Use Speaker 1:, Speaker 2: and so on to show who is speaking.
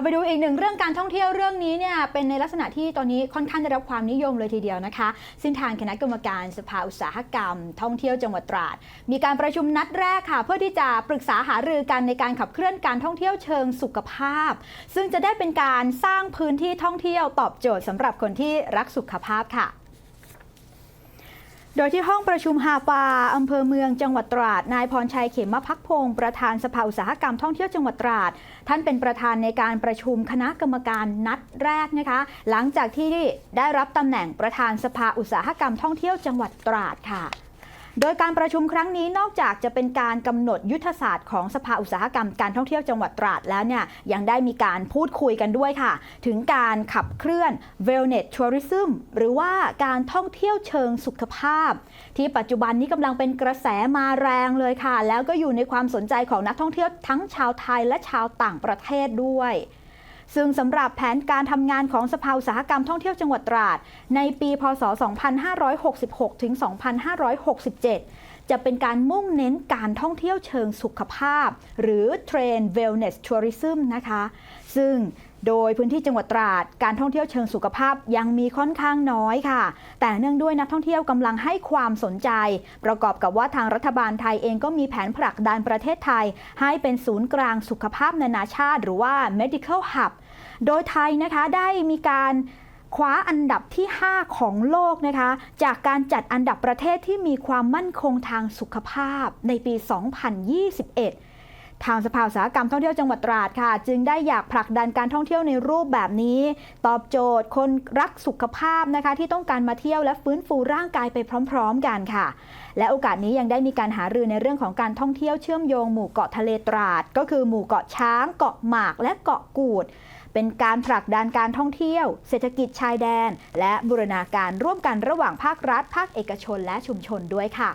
Speaker 1: เอาไปดูอีกหนึ่งเรื่องการท่องเที่ยวเรื่องนี้เนี่ยเป็นในลักษณะที่ตอนนี้ค่อนข้างได้รับความนิยมเลยทีเดียวนะคะ ซึ่งทางคณะกรรมการสภาอุตสาหกรรม ท่องเที่ยวจังหวัดตราด มีการประชุมนัดแรกค่ะ เพื่อที่จะปรึกษาหารือกันในการขับเคลื่อนการท่องเที่ยวเชิงสุขภาพ ซึ่งจะได้เป็นการสร้างพื้นที่ท่องเที่ยวตอบโจทย์สำหรับคนที่รักสุขภาพค่ะ โดยที่ห้องประชุมฮาปาอำเภอเมืองจังหวัดตราด นายพรชัยเขมพักพงศ์ประธานสภาอุตสาหกรรมท่องเที่ยวจังหวัดตราด ท่านเป็นประธานในการประชุมคณะกรรมการนัดแรกนะคะ หลังจากที่ได้รับตำแหน่งประธานสภาอุตสาหกรรมท่องเที่ยวจังหวัดตราดค่ะ โดยการประชุมครั้งนี้นอกจากจะเป็นการกำหนดยุทธศาสตร์ของสภาอุตสาหกรรมการท่องเที่ยวจังหวัดตราดแล้วเนี่ยยังได้มีการพูดคุยกันด้วยค่ะ ถึงการขับเคลื่อน wellness tourism หรือว่าการท่องเที่ยวเชิงสุขภาพ ที่ปัจจุบันนี้กำลังเป็นกระแสมาแรงเลยค่ะ แล้วก็อยู่ในความสนใจของนักท่องเที่ยวทั้งชาวไทยและชาวต่างประเทศด้วย ซึ่งสำหรับแผนการทำงานของสภาอุตสาหกรรมท่องเที่ยวจังหวัดตราด ในปีพศ 2566 ถึง 2567 จะเป็นการมุ่งเน้นการท่องเที่ยวเชิงสุขภาพ หรือ Train Wellness Tourism นะคะ ซึ่ง โดยพื้นที่จังหวัดตราดการท่องเที่ยวเชิงสุขภาพยังมีค่อนข้างน้อยค่ะ แต่เนื่องด้วยนักท่องเที่ยวกำลังให้ความสนใจ ประกอบกับว่าทางรัฐบาลไทยเองก็มีแผนผลักดันประเทศไทย ให้เป็นศูนย์กลางสุขภาพนานาชาติ หรือว่า medical hub โดยไทยนะคะได้มีการคว้าอันดับที่ 5 ของโลกนะคะ จากการจัดอันดับประเทศที่มีความมั่นคงทางสุขภาพในปี 2021 ทางสภาอุตสาหกรรมท่องเที่ยวจังหวัดตราดค่ะ จึงได้อยากผลักดันการท่องเที่ยวในรูปแบบนี้ ตอบโจทย์คนรักสุขภาพนะคะ ที่ต้องการมาเที่ยวและฟื้นฟูร่างกายไปพร้อม ๆ กันค่ะ และโอกาสนี้ยังได้มีการหารือในเรื่องของการท่องเที่ยวเชื่อมโยงหมู่เกาะทะเลตราด ก็คือหมู่เกาะช้าง เกาะหมาก และเกาะกูดเป็นการผลักดันการท่องเที่ยว เศรษฐกิจชายแดน และบูรณาการร่วมกันระหว่างภาครัฐ ภาคเอกชน และชุมชนด้วยค่ะ